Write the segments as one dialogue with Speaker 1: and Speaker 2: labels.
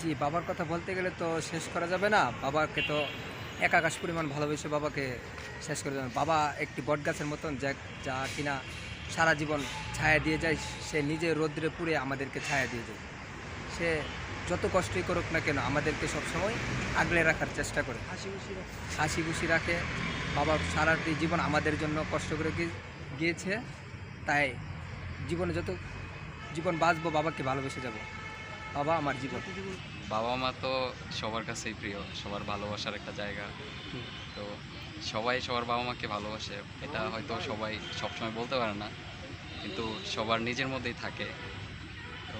Speaker 1: জি বাবার কথা বলতে গেলে তো শেষ করা যাবে না। বাবাকে তো এক আকাশ পরিমাণ ভালোবেসে বাবাকে শেষ করে যাবে বাবা একটি বটগাছের মতন যা যা কিনা সারা জীবন ছায়া দিয়ে যায় সে নিজে রৌদ্রে পুড়ে আমাদেরকে ছায়া দিয়ে যায়। সে যত কষ্টই করুক না কেন আমাদেরকে সবসময় আগলে রাখার চেষ্টা করে।
Speaker 2: হাসি খুশি।
Speaker 1: হাসি খুশি রাখে। বাবা সারাটি জীবন আমাদের জন্য কষ্ট করে গিয়েছে। তাই জীবনে যত জীবন বাঁচবো বাবাকে ভালোবেসে যাব। বাবা আমার জীবন।
Speaker 3: বাবা মা তো সবার কাছেই প্রিয় সবার ভালোবাসার একটা জায়গা। তো সবাই সবার বাবা মাকে ভালোবাসে এটা হয়তো সবাই সবসময় বলতে পারে না কিন্তু সবার নিজের মধ্যেই থাকে। তো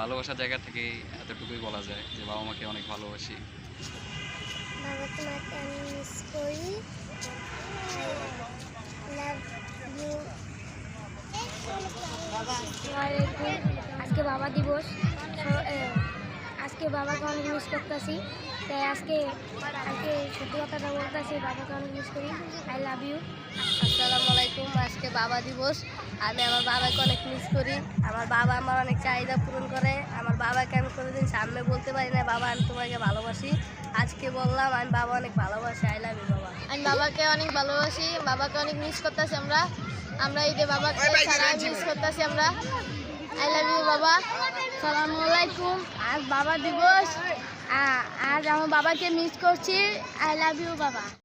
Speaker 3: ভালোবাসার জায়গা থেকেই এতটুকুই বলা যায় যে বাবা মাকে অনেক ভালোবাসি।
Speaker 4: বাবা তোমাকে আমি মিস করি। লাভ ইউ আজকে বাবা দিবস। আজকে বাবাকে অনেক মিস করতেছি। তাই আজকে আজকে সত্যি কথাটা বলতেছি বাবাকে অনেক মিস করি। আই লাভ ইউ
Speaker 5: আসসালামু আলাইকুম আজকে বাবা দিবস। আমি আমার বাবাকে অনেক মিস করি। আমার বাবা আমার অনেক চাহিদা পূরণ করে। আমার বাবাকে আমি কোনোদিন সামনে বলতে পারি না বাবা আমি তোমাকে ভালোবাসি। আজকে বললাম আমি বাবা অনেক ভালোবাসি। আই লাভ ইউ বাবা.
Speaker 6: আমি বাবাকে অনেক ভালোবাসি। বাবাকে অনেক মিস করতেছি আমরা। আমরা এই যে বাবাকে মিস করতেছি আমরা। আই লাভ ইউ বাবা সালামু আলাইকুম আজ বাবা দিবস, আ- আজ আমার বাবাকে মিস করছি. আই লাভ ইউ বাবা